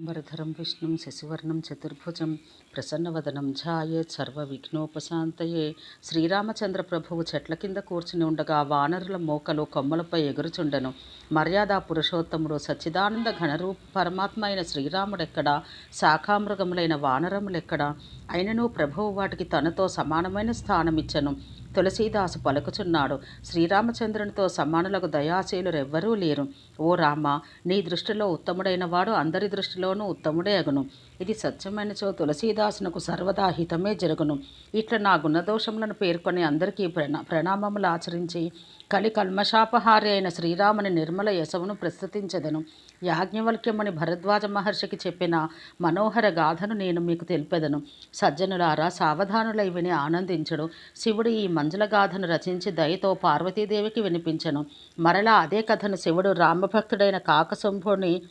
అంబరధరం విష్ణుం శశివర్ణం చతుర్భుజం ప్రసన్నవదనం ఝాయేత్ సర్వవిఘ్నోపశాంతయే. శ్రీరామచంద్ర ప్రభువు చెట్ల కింద కూర్చుని ఉండగా వానరుల మోకలు కొమ్మలపై ఎగురుచుండెను. మర్యాద పురుషోత్తముడు సచ్చిదానంద ఘనరూప పరమాత్మ అయిన శ్రీరాముడెక్కడ? శాఖామృగములైన వానరములెక్కడ? అయినను ప్రభువు వాటికి తనతో సమానమైన స్థానమిచ్చను. తులసీదాసు పలుకుచున్నాడు. శ్రీరామచంద్రునితో సమానులకు దయాశీలురెవ్వరూ లేరు. ఓ రామ నీ దృష్టిలో ఉత్తముడైన వాడు అందరి దృష్టిలోనూ ఉత్తముడే అగును. ఇది సత్యమైనచో తులసీదాసునకు సర్వదా హితమే జరుగును. ఇట్లా నా గుణదోషములను పేర్కొని అందరికీ ప్రణా ప్రణామములు ఆచరించి కలి కల్మశాపహారి అయిన శ్రీరాముని నిర్మల యశమును ప్రస్తుతించదను. యాజ్ఞవల్క్యముని భరద్వాజ మహర్షికి చెప్పిన మనోహర గాథను నేను మీకు తెలిపెదను. సజ్జనులారా సావధానులై విని ఆనందించడు. శివుడు ఈ మంజుల గాథను రచించి దయతో పార్వతీదేవికి వినిపించను. మరలా అదే కథను శివుడు రామభక్తుడైన కాకశంభుని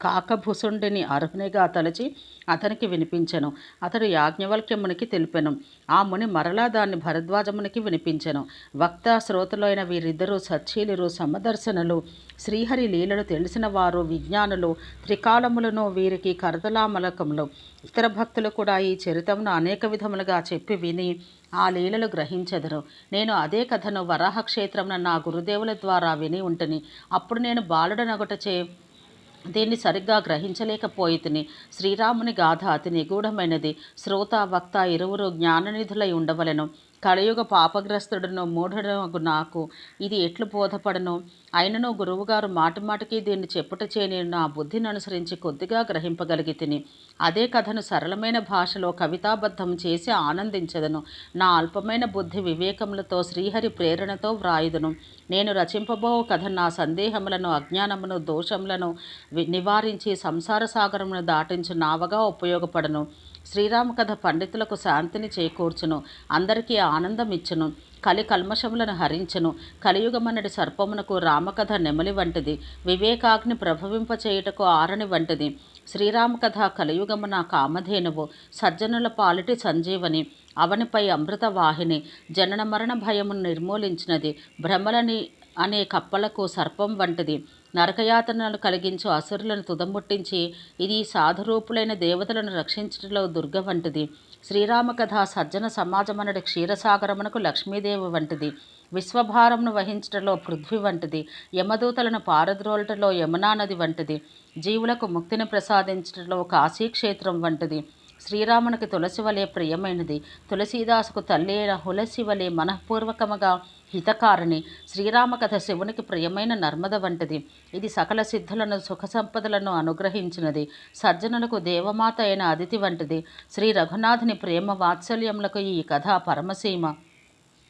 కాకభుసుండిని అర్హునిగా తలచి అతనికి వినిపించెను. అతడు యాజ్ఞవల్క్యమునికి తెలిపెను. ఆ ముని మరలా దాన్ని భరద్వాజమునికి వినిపించెను. వక్త శ్రోతలైన వీరిద్దరూ సచ్చీలురు సమదర్శనులు. శ్రీహరి లీలలు తెలిసిన వారు విజ్ఞానులు. త్రికాలములను వీరికి కరదలామలకములు ఇతర భక్తులు కూడా ఈ చరితమును అనేక విధములుగా చెప్పి విని ఆ లీలలు గ్రహించెదరు. నేను అదే కథను వరాహ క్షేత్రమున నా గురుదేవుల ద్వారా విని ఉంటుని. అప్పుడు నేను బాలుడనగుటచే దీన్ని సరిగ్గా గ్రహించలేకపోయితిని. శ్రీరాముని గాథ అతి నిగూఢమైనది. శ్రోత వక్త ఇరువురు జ్ఞాననిధులై ఉండవలెను. కలయుగ పాపగ్రస్తుడను మూఢుడు నాకు ఇది ఎట్లు బోధపడను? అయినను గురువుగారు మాటిమాటికి దీన్ని చెప్పుట చేయని నా బుద్ధిని అనుసరించి కొద్దిగా గ్రహింపగలిగి తిని అదే కథను సరళమైన భాషలో కవితాబద్ధం చేసి ఆనందించదను. నా అల్పమైన బుద్ధి వివేకములతో శ్రీహరి ప్రేరణతో వ్రాయుదును. నేను రచింపబో కథ నా సందేహములను అజ్ఞానమును దోషములను నివారించి సంసార సాగరమును దాటించు నావగా ఉపయోగపడను. శ్రీరామ కథ పండితులకు శాంతిని చేకూర్చును అందరికీ ఆనందం ఇచ్చును కలి కల్మషములను హరించును కలియుగమన్నటి సర్పమునకు రామకథ నెమలి వంటిది వివేకాగ్ని ప్రభవింపచేయుటకు ఆరని వంటిది. శ్రీరామకథ కలియుగమున కామధేనువు సజ్జనుల పాలిటి సంజీవని అవనిపై అమృత వాహిని జనన మరణ భయమును నిర్మూలించినది భ్రమలని అనే కప్పలకు సర్పం వంటిది. నరకయాతనలు కలిగించు అసురులను తుదముట్టించి ఇది సాధురూపులైన దేవతలను రక్షించటంలో దుర్గ వంటిది శ్రీరామకథ సజ్జన సమాజమనడి క్షీరసాగరమునకు లక్ష్మీదేవి వంటిది. విశ్వభారంను వహించటంలో పృథ్వీ వంటిది. యమదూతలను పారద్రోలటలో యమునా నది వంటిది. జీవులకు ముక్తిని ప్రసాదించటంలో కాశీక్షేత్రం వంటిది. శ్రీరామునికి తులసి వలె ప్రియమైనది. తులసీదాసుకు తల్లి అయిన హులసి వలె మనఃపూర్వకముగా హితకారిణి. శ్రీరామకథ శివునికి ప్రియమైన నర్మద వంటిది. ఇది సకల సిద్ధులను సుఖ సంపదలను అనుగ్రహించినది. సజ్జనులకు దేవమాత అయిన అదితి వంటిది. శ్రీ రఘునాథుని ప్రేమ వాత్సల్యములకు ఈ కథ పరమసీమ.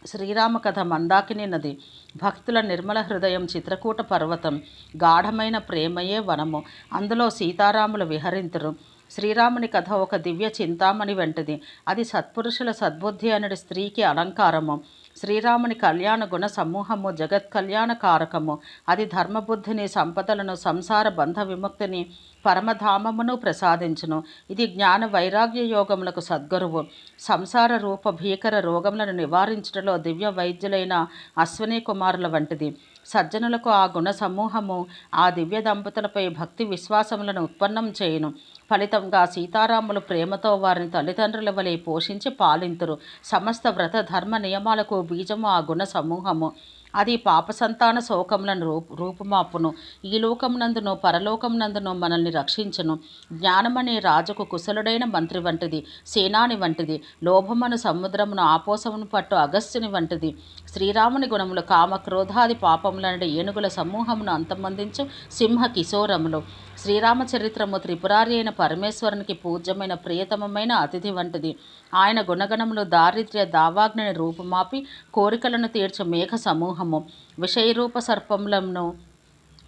శ్రీరామ కథ మందాకిని నది. భక్తుల నిర్మల హృదయం చిత్రకూట పర్వతం. గాఢమైన ప్రేమయే వనము. అందులో సీతారాములు విహరింతురు. శ్రీరాముని కథ ఒక దివ్య చింతామణి వంటిది. అది సత్పురుషుల సద్బుద్ధి అనడి స్త్రీకి అలంకారము. శ్రీరాముని కళ్యాణ గుణ సమూహము జగత్ కళ్యాణ కారకము. అది ధర్మబుద్ధిని సంపదలను సంసార బంధ విముక్తిని పరమధామమును ప్రసాదించును. ఇది జ్ఞాన వైరాగ్య యోగములకు సద్గురువు. సంసార రూప భీకర రోగములను నివారించడంలో దివ్య వైద్యులైన అశ్విని కుమారుల వంటిది. సజ్జనులకు ఆ గుణ సమూహము ఆ దివ్య దంపతులపై భక్తి విశ్వాసములను ఉత్పన్నం చేయును. ఫలితంగా సీతారాములు ప్రేమతో వారిని తల్లిదండ్రుల వలె పోషించి పాలింతురు. సమస్త వ్రత ధర్మ నియమాలకు బీజము ఆ గుణ సమూహము అది పాప సంతాన శోకములను రూపు రూపుమాపును. ఈ లోకమునందును పరలోకమునందును మనల్ని రక్షించును. జ్ఞానమనే రాజుకు కుశలుడైన మంత్రి వంటిది సేనాని వంటిది లోభమను సముద్రమును ఆపోసమును పట్టు అగస్త్యుని వంటిది. శ్రీరాముని గుణములు కామ క్రోధాది పాపములనడి ఏనుగుల సమూహమును అంతమందించు సింహ కిశోరములు. శ్రీరామచరిత్రము త్రిపురారి అయిన పరమేశ్వరునికి పూజ్యమైన ప్రియతమమైన అతిథి వంటిది. ఆయన గుణగణములు దారిద్ర్య దావాగ్నిని రూపుమాపి కోరికలను తీర్చు మేఘ సమూహం సమూహము విషయరూప సర్పములను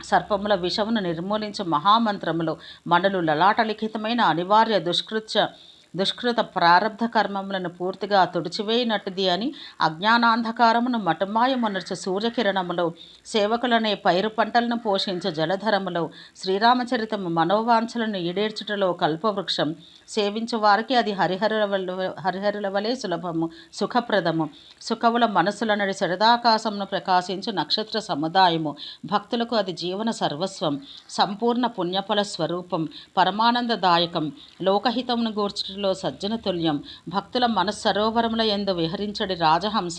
సర్పముల విషమును నిర్మూలించు మహామంత్రములు మనలు లలాటలిఖితమైన అనివార్య దుష్కృత్య దుష్కృత ప్రారంధ కర్మములను పూర్తిగా తుడిచివేయనట్టుది అని అజ్ఞానాంధకారమును మటుమాయమునర్చు సూర్యకిరణములు సేవకులనే పైరు పంటలను పోషించు జలధరములు శ్రీరామచరితము మనోవాంఛలను ఈడేర్చుటలో కల్పవృక్షం. సేవించు వారికి అది హరిహరుల హరిహరుల వలె సులభము సుఖప్రదము. సుఖముల మనసులనడి శరదాకాశమును ప్రకాశించు నక్షత్ర సముదాయము. భక్తులకు అది జీవన సర్వస్వం. సంపూర్ణ పుణ్యఫల స్వరూపం పరమానందదాయకం. లోకహితమును గూర్చుటలో సజ్జన తుల్యం. భక్తుల మనస్సరోవరముల ఎందు విహరించడి రాజహంస.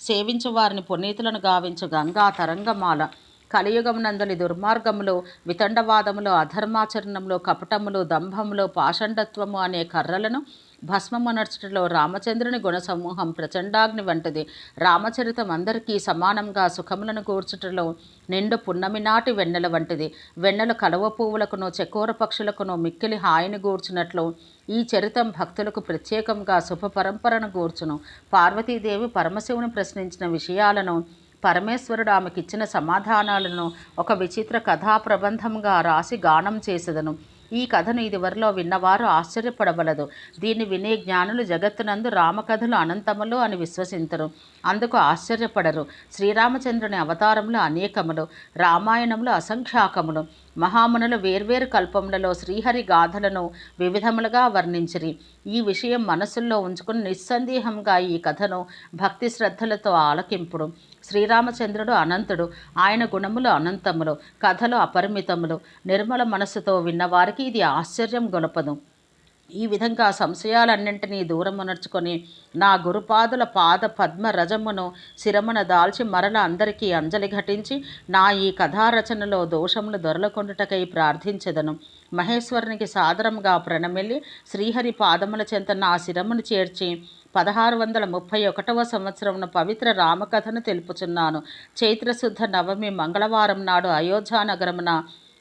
సేవించు వారిని పునీతులను గావించు గంగా తరంగమాల కలియుగమునందలి దుర్మార్గములు వితండవాదములు అధర్మాచరణములు కపటములు దంభములు పాషండత్వము అనే కర్రలను భస్మమునర్చటలో రామచంద్రుని గుణ సమూహం ప్రచండాగ్ని వంటిది. రామచరితం అందరికీ సమానంగా సుఖములను కూర్చుటలో నిండు పున్నమి నాటి వెన్నెల వంటిది. వెన్నెల కలువ పువ్వులకును చకోర పక్షులకును మిక్కిలి హాయిని గూర్చినట్లు ఈ చరితం భక్తులకు ప్రత్యేకంగా శుభ పరంపరను గూర్చును. పార్వతీదేవి పరమశివుని ప్రశ్నించిన విషయాలను పరమేశ్వరుడు ఆమెకిచ్చిన సమాధానాలను ఒక విచిత్ర కథా ప్రబంధంగా రాసి గానం చేసేదను. ఈ కథను ఇదివరలో విన్నవారు ఆశ్చర్యపడవలదు. దీన్ని వినే జ్ఞానులు జగత్తునందు రామకథలు అనంతములు అని విశ్వసించరు అందుకు ఆశ్చర్యపడరు. శ్రీరామచంద్రుని అవతారములు అనేకములు. రామాయణములు అసంఖ్యాకములు. మహామునులు వేర్వేరు కల్పములలో శ్రీహరి గాథలను వివిధములుగా వర్ణించిరి. ఈ విషయం మనసుల్లో ఉంచుకుని నిస్సందేహంగా ఈ కథను భక్తి శ్రద్ధలతో ఆలకింపుడు. శ్రీరామచంద్రుడు అనంతుడు ఆయన గుణములు అనంతములు కథలు అపరిమితములు నిర్మల మనస్సుతో విన్నవారికి ఇది ఆశ్చర్యం గొలపదు. ఈ విధంగా సంశయాలన్నింటినీ దూరమునర్చుకొని నా గురుపాదుల పాద పద్మ రజమును శిరమున దాల్చి మరల అందరికీ అంజలి ఘటించి నా ఈ కథారచనలో దోషములు దొరలకొండుటకై ప్రార్థించెదను. మహేశ్వరునికి సాదరంగా ప్రణమిల్లి శ్రీహరి పాదముల చెంత నా శిరమును చేర్చి పదహారు వందల ముప్పై ఒకటవ సంవత్సరమున పవిత్ర రామకథను తెలుపుచున్నాను. చైత్రశుద్ధ నవమి మంగళవారం నాడు అయోధ్యానగరమున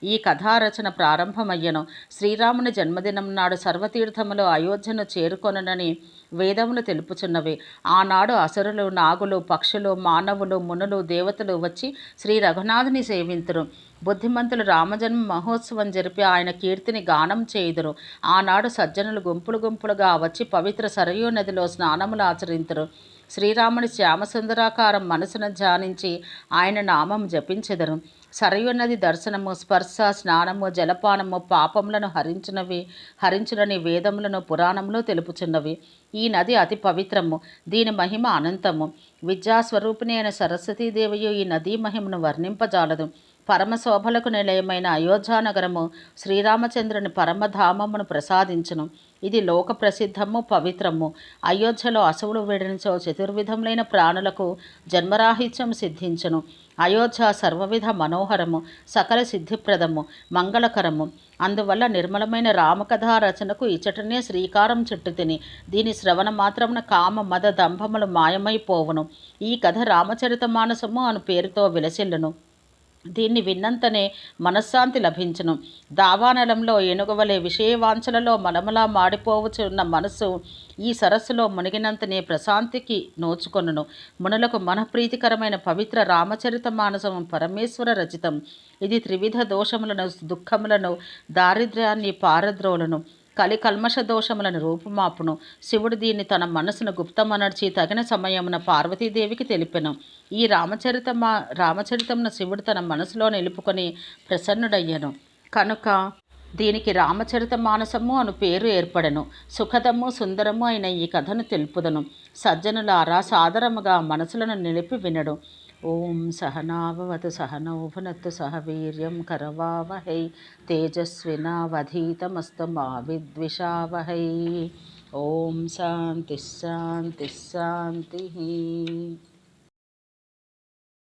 ఈ కథారచన ప్రారంభమయ్యను. శ్రీరాముని జన్మదినం నాడు సర్వతీర్థములో అయోధ్యను చేరుకొనని వేదములు తెలుపుచున్నవి. ఆనాడు అసురులు నాగులు పక్షులు మానవులు మునులు దేవతలు వచ్చి శ్రీ రఘునాథుని సేవింతురు. బుద్ధిమంతులు రామజన్మ మహోత్సవం జరిపి ఆయన కీర్తిని గానం చేయుదురు. ఆనాడు సజ్జనులు గుంపులు గుంపులుగా వచ్చి పవిత్ర సరయూ నదిలో స్నానములు ఆచరింతురు. శ్రీరాముని శ్యామసుందరాకారం మనసును ధ్యానించి ఆయన నామం జపించెదరు. సరయున్నది దర్శనము స్పర్శ స్నానము జలపానము పాపములను హరించినవి హరించునని వేదములను పురాణములు తెలుపుచున్నవి. ఈ నది అతి పవిత్రము దీని మహిమ అనంతము. విద్యాస్వరూపిణి అయిన సరస్వతీదేవియు ఈ నదీ మహిమను వర్ణింపజాలదు. పరమశోభలకు నిలయమైన అయోధ్యానగరము శ్రీరామచంద్రుని పరమధామమును ప్రసాదించును. ఇది లోక ప్రసిద్ధము పవిత్రము. అయోధ్యలో అసువులు విడనిచో చతుర్విధములైన ప్రాణులకు జన్మరాహిత్యం సిద్ధించును. అయోధ్య సర్వవిధ మనోహరము సకల సిద్ధిప్రదము మంగళకరము. అందువల్ల నిర్మలమైన రామకథా రచనకు ఇచ్చటనే శ్రీకారం చుట్టు తిని దీని శ్రవణ మాత్రమున కామ మద దంభములు మాయమైపోవును. ఈ కథ రామచరిత మానసము అను పేరుతో విలసిల్లును. దీన్ని విన్నంతనే మనశ్శాంతి లభించును. దావానలంలో ఏనుగవలే విషయవాంఛలలో మలమలా మాడిపోవచ్చున్న మనస్సు ఈ సరస్సులో మునిగినంతనే ప్రశాంతికి నోచుకొనును. మునులకు మనప్రీతికరమైన పవిత్ర రామచరిత మానసం పరమేశ్వర రచితం. ఇది త్రివిధ దోషములను దుఃఖములను దారిద్ర్యాన్ని పారద్రోలను. కలి కల్మష దోషములను రూపుమాపును. శివుడు దీన్ని తన మనసును గుప్తమనర్చి తగిన సమయమున పార్వతీదేవికి తెలిపెను. ఈ రామచరిత రామచరితమున శివుడు తన మనసులో నిలుపుకొని ప్రసన్నుడయ్యను. కనుక దీనికి రామచరిత మానసము అను పేరు ఏర్పడను. సుఖదము సుందరము అయిన ఈ కథను తెలుపుదను. సజ్జనులారా సాదరముగా మనసులను నిలిపి వినడు. ఓం సహనావతు సహనౌభనత్తు సహ వీర్యం కరవావహై తేజస్వినావధీతమస్తు విద్విషావహై ఓం శాంతి శాంతి శాంతి.